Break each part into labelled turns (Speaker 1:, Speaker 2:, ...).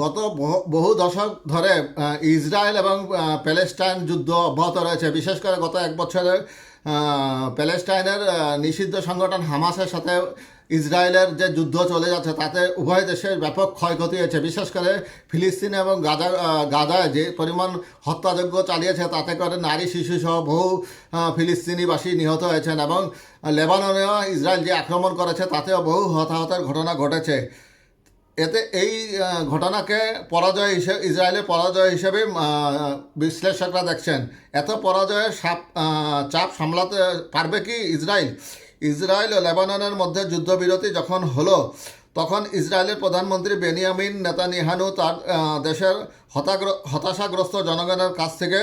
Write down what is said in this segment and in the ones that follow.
Speaker 1: গত বহু দশক ধরে ইসরায়েল এবং প্যালেস্টাইন যুদ্ধ অব্যাহত রয়েছে বিশেষ করে গত এক বছরের প্যালেস্টাইনের নিষিদ্ধ সংগঠন হামাসের সাথে ইসরায়েলের যে যুদ্ধ চলে যাচ্ছে তাতে উভয় দেশের ব্যাপক ক্ষয়ক্ষতি হয়েছে বিশেষ করে ফিলিস্তিন এবং গাজা গাজায় যে পরিমাণ হত্যাযজ্ঞ চালিয়েছে তাতে করে নারী শিশু সহ বহু ফিলিস্তিনিবাসী নিহত হয়েছেন এবং লেবাননেও ইসরায়েল যে আক্রমণ করেছে তাতেও বহু হতাহতের ঘটনা ঘটেছে এতে এই ঘটনাকে পরাজয় হিসেবে ইসরায়েলের পরাজয় হিসেবে বিশ্লেষকরা দেখছেন এত পরাজয়ের সাপ চাপ সামলাতে পারবে কি ইসরায়েল ইসরায়েল ও লেবাননের মধ্যে যুদ্ধবিরতি যখন হলো তখন ইসরায়েলের প্রধানমন্ত্রী বেনিয়ামিন নেতানিহানু তার দেশের হতাগ্র হতাশাগ্রস্ত জনগণের কাছ থেকে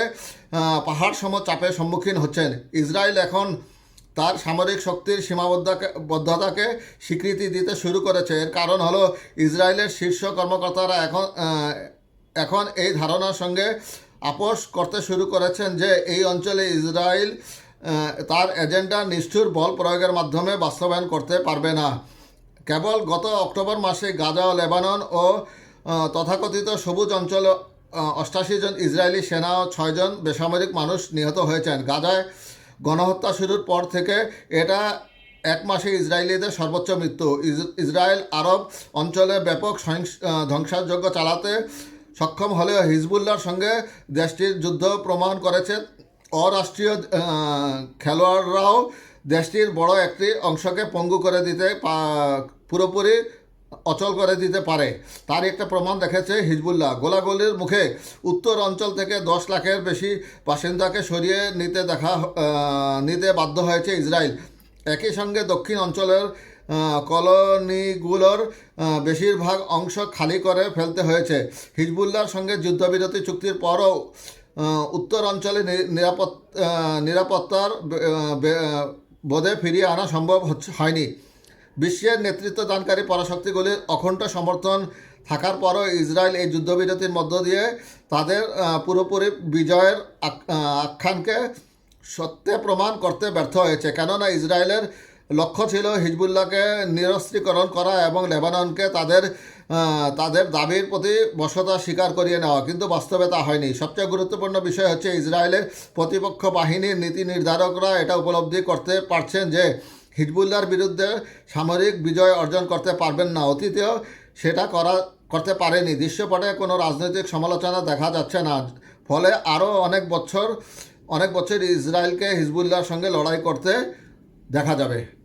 Speaker 1: পাহাড় সম চাপের সম্মুখীন হচ্ছেন ইসরায়েল এখন তার সামরিক শক্তির সীমাবদ্ধতাকে স্বীকৃতি দিতে শুরু করেছে এর কারণ হলো ইসরায়েলের শীর্ষ কর্মকর্তারা এখন এখন এই ধারণার সঙ্গে আপোষ করতে শুরু করেছেন যে এই অঞ্চলে ইসরায়েল তার এজেন্ডা নিষ্ঠুর বল প্রয়োগের মাধ্যমে বাস্তবায়ন করতে পারবে না কেবল গত অক্টোবর মাসে গাজা লেবানন ও তথাকথিত সবুজ অঞ্চল অষ্টাশি জন ইসরায়েলি সেনা ও ছয়জন বেসামরিক মানুষ নিহত হয়েছেন গাজায় গণহত্যা শুরুর পর থেকে এটা এক মাসে ইসরায়েলিদের সর্বোচ্চ মৃত্যু ইসরায়েল আরব অঞ্চলে ব্যাপক ধ্বংসাযজ্ঞ চালাতে সক্ষম হলেও হিজবুল্লার সঙ্গে দেশটির যুদ্ধ প্রমাণ করেছে অরাষ্ট্রীয় খেলোয়াড়রাও দেশটির বড় একটি অংশকে পঙ্গু করে দিতে পুরোপুরি অচল করে দিতে পারে তার একটা প্রমাণ দেখেছে হিজবুল্লাহ গোলাগুলির মুখে উত্তর অঞ্চল থেকে দশ লাখের বেশি বাসিন্দাকে সরিয়ে নিতে দেখা নিতে বাধ্য হয়েছে ইসরায়েল একই সঙ্গে দক্ষিণ অঞ্চলের কলোনিগুলোর বেশিরভাগ অংশ খালি করে ফেলতে হয়েছে হিজবুল্লাহর সঙ্গে যুদ্ধবিরতি চুক্তির পরও উত্তর অঞ্চলে নিরাপত্তা নিরাপত্তার বোধে ফিরিয়ে আনা সম্ভব হয়নি বিশ্বের নেতৃত্ব দানকারী পরাশক্তিগুলির অখণ্ড সমর্থন থাকার পরও ইসরায়েল এই যুদ্ধবিরতির মধ্য দিয়ে তাদের পুরোপুরি বিজয়ের আখ্যানকে সত্যে প্রমাণ করতে ব্যর্থ হয়েছে কেননা ইসরায়েলের লক্ষ্য ছিল হিজবুল্লাহকে নিরস্ত্রীকরণ করা এবং লেবাননকে তাদের তাদের দাবির প্রতি বসতা স্বীকার করিয়ে নেওয়া কিন্তু বাস্তবে তা হয়নি সবচেয়ে গুরুত্বপূর্ণ বিষয় হচ্ছে ইসরায়েলের প্রতিপক্ষ বাহিনীর নীতি নির্ধারকরা এটা উপলব্ধি করতে পারছেন যে হিজবুল্লার বিরুদ্ধে সামরিক বিজয় অর্জন করতে পারবেন না অতীতেও সেটা করা করতে পারেনি দৃশ্যপটে কোনো রাজনৈতিক সমালোচনা দেখা যাচ্ছে না ফলে আরও অনেক বছর অনেক বছর ইসরায়েলকে হিজবুল্লার সঙ্গে লড়াই করতে দেখা যাবে